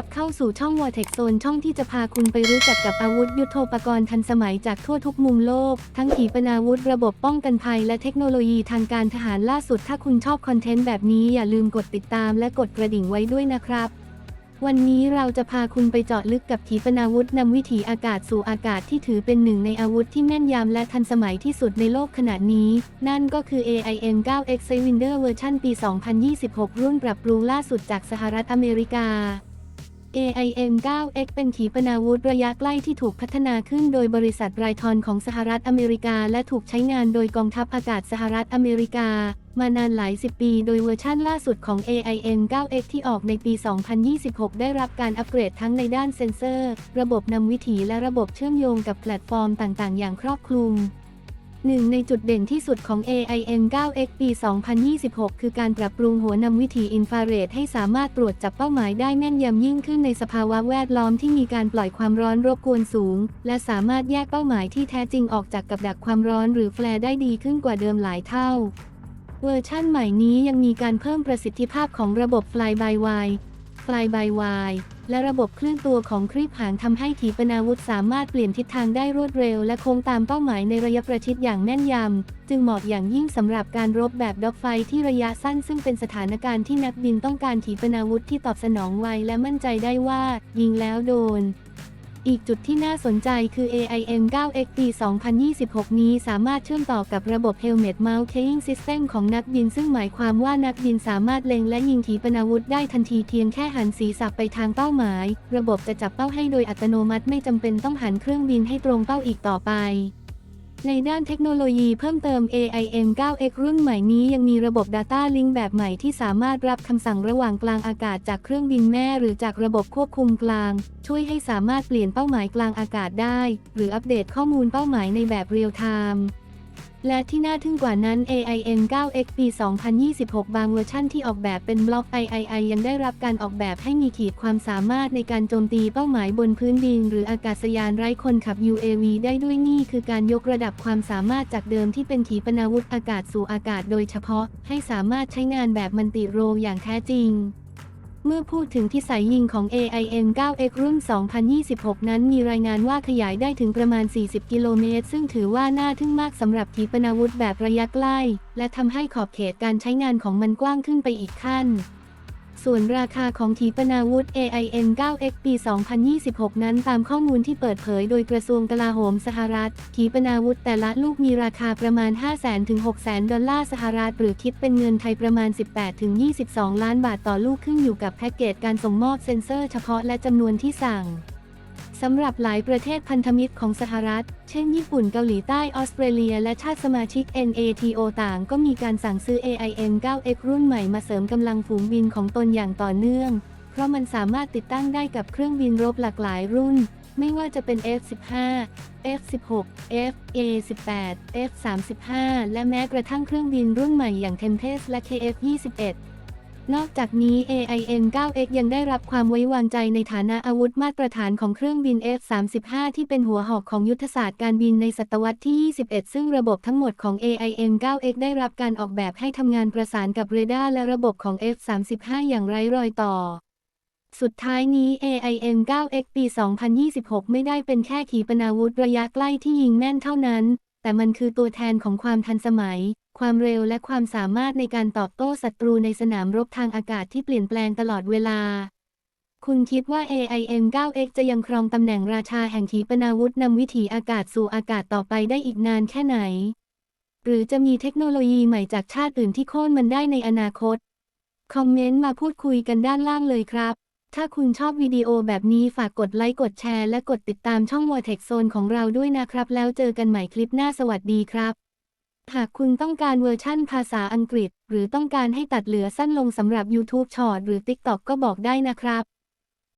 รับเข้าสู่ช่อง Vortex Zone ช่องที่จะพาคุณไปรู้จักกับอาวุธยุโทโธปกรณ์ทันสมัยจากทั่วทุกมุมโลก ทั้งขีปนาวุธระบบป้องกันภัยและเทคโนโลยีทางการทหารล่าสุด ถ้าคุณชอบคอนเทนต์แบบนี้อย่าลืมกดติดตามและกดกระดิ่งไว้ด้วยนะครับ วันนี้เราจะพาคุณไปเจาะลึกกับขีปนาวุธนำวิถีอากาศสู่อากาศที่ถือเป็นหนึ่งในอาวุธที่แม่นยำและทันสมัยที่สุดในโลกขณะนี้ นั่นก็คือ AIM 9X Cylinder เวอร์ชันปี 2026 รุ่นปรับปรุงล่าสุดจากสหรัฐอเมริกา AIM 9X เป็นขีปนาวุธระยะใกล้ที่ถูกพัฒนาขึ้นโดยบริษัทไรทอนของสหรัฐอเมริกา และถูกใช้งานโดยกองทัพอากาศสหรัฐอเมริกา มานานหลายสิบปี โดยเวอร์ชั่นล่าสุดของ AIM 9X ที่ออกในปี 2026 ได้รับการอัปเกรดทั้งในด้านเซ็นเซอร์ ระบบนำวิถีและระบบเชื่อมโยงกับแพลตฟอร์มต่าง ๆ อย่างครอบคลุม หนึ่งในจุดเด่นที่สุดของ AIM 9X ปี 2026 คือการปรับปรุงหัวนำวิถีอินฟราเรดให้สามารถตรวจจับเป้าหมายได้แม่นยำยิ่งขึ้นในสภาวะแวดล้อมที่มีการปล่อยความร้อนรบกวนสูง และสามารถแยกเป้าหมายที่แท้จริงออกจากกับดักความร้อนหรือแฟลร์ได้ดีขึ้นกว่าเดิมหลายเท่า เวอร์ชั่นใหม่นี้ยังมีการเพิ่มประสิทธิภาพของระบบ Fly by Wire Fly by Wire และระบบเคลื่อนตัวของครีบหางทำให้ขีปนาวุธสามารถเปลี่ยนทิศทางได้รวดเร็ว และคงตามเป้าหมายในระยะประชิดอย่างแน่นยำ จึงเหมาะอย่างยิ่งสำหรับการรบแบบด็อกไฟที่ระยะสั้นซึ่งเป็นสถานการณ์ที่นักบินต้องการขีปนาวุธที่ตอบสนองไวและมั่นใจได้ว่า ยิงแล้วโดน อีกจุดที่น่าสนใจคือ AIM 9X ปี2026 นี้สามารถเชื่อมต่อกับระบบ Helmet Mount Carrying System ของนักบิน ซึ่งหมายความว่านักบินสามารถเล็งและยิงขีปนาวุธได้ทันทีเพียงแค่หันศีรษะไปทางเป้าหมาย ระบบจะจับเป้าให้โดยอัตโนมัติไม่จำเป็นต้องหันเครื่องบินให้ตรงเป้าอีกต่อไป ในด้านเทคโนโลยีเพิ่มเติม AIM 9X รุ่นใหม่นี้ยังมีระบบ Data Link แบบใหม่ที่สามารถรับคำสั่งระหว่างกลางอากาศจากเครื่องบินแม่หรือจากระบบควบคุมกลาง ช่วยให้สามารถเปลี่ยนเป้าหมายกลางอากาศได้ หรืออัปเดตข้อมูลเป้าหมายในแบบเรียลไทม์ และที่น่าทึ่งกว่านั้น AIM 9X ปี 2026 บางเวอร์ชั่นที่ออกแบบเป็นบล็อก III ยังได้รับการออกแบบให้มีขีดความสามารถในการโจมตีเป้าหมายบนพื้นดิน หรืออากาศยานไร้คนขับ UAV ได้ด้วยนี่คือการยกระดับความสามารถจากเดิมที่เป็นขีปนาวุธอากาศสู่อากาศโดยเฉพาะ ให้สามารถใช้งานแบบมันติโรอย่างแท้จริง เมื่อพูดถึงที่สายยิงของ AIM 9X รุ่น 2026 นั้นมีรายงานว่าขยายได้ถึงประมาณ 40 กิโลเมตร ซึ่งถือว่าน่าทึ่งมากสำหรับขีปนาวุธแบบระยะใกล้ และทำให้ขอบเขตการใช้งานของมันกว้างขึ้นไปอีกขั้น ส่วนราคาของขีปนาวุธ AIM 9X ปี 2026 นั้นตามข้อมูลที่เปิดเผยโดยกระทรวงกลาโหมสหรัฐ ขีปนาวุธแต่ละลูกมีราคาประมาณ 500,000ถึง600,000 ดอลลาร์สหรัฐ หรือคิดเป็นเงินไทยประมาณ 18 ถึง 22 ล้านบาทต่อลูกขึ้นอยู่กับแพ็กเกจการส่งมอบเซ็นเซอร์เฉพาะและจำนวนที่สั่ง สำหรับหลายประเทศพันธมิตรของสหรัฐ เช่นญี่ปุ่นเกาหลีใต้ออสเตรเลีย และชาติสมาชิก NATO ต่างก็มีการสั่งซื้อ AIM 9X รุ่นใหม่มาเสริมกำลังฝูงบินของตนอย่างต่อเนื่อง เพราะมันสามารถติดตั้งได้กับเครื่องบินรบหลากหลายรุ่น ไม่ว่าจะเป็น F-15 F-16 F-A-18 F-35 และแม้กระทั่งเครื่องบินรุ่นใหม่อย่าง Tempest และ KF-21 นอกจากนี้ AIM 9X ยังได้รับความไว้วางใจในฐานะอาวุธมาตรฐานของเครื่องบิน F-35 ที่เป็นหัวหอกของยุทธศาสตร์การบินในศตวรรษที่ 21 ซึ่งระบบทั้งหมดของ AIM 9X ได้รับการออกแบบให้ทำงานประสานกับเรดาร์และระบบของ F-35 อย่างไร้รอยต่อสุดท้ายนี้ AIM 9X ปี 2026 ไม่ได้เป็นแค่ขีปนาวุธระยะใกล้ที่ยิงแม่นเท่านั้น แต่มันคือตัวแทนของความทันสมัย ความเร็วและความสามารถในการตอบโต้ศัตรูในสนามรบทางอากาศที่เปลี่ยนแปลงตลอดเวลา คุณคิดว่า AIM 9X จะยังครองตำแหน่งราชาแห่งขีปนาวุธนำวิถีอากาศสู่อากาศต่อไปได้อีกนานแค่ไหน หรือจะมีเทคโนโลยีใหม่จากชาติอื่นที่โค่นมันได้ในอนาคต คอมเมนต์มาพูดคุยกันด้านล่างเลยครับ ถ้าคุณชอบวิดีโอแบบนี้ฝากกดไลค์กดแชร์และกดติดตามช่อง Vortex Zone ของเราด้วยนะครับ แล้วเจอกันใหม่คลิปหน้าสวัสดีครับ หากคุณต้องการเวอร์ชั่นภาษาอังกฤษ หรือต้องการให้ตัดเหลือสั้นลงสำหรับ YouTube Short หรือ TikTok ก็บอกได้นะครับ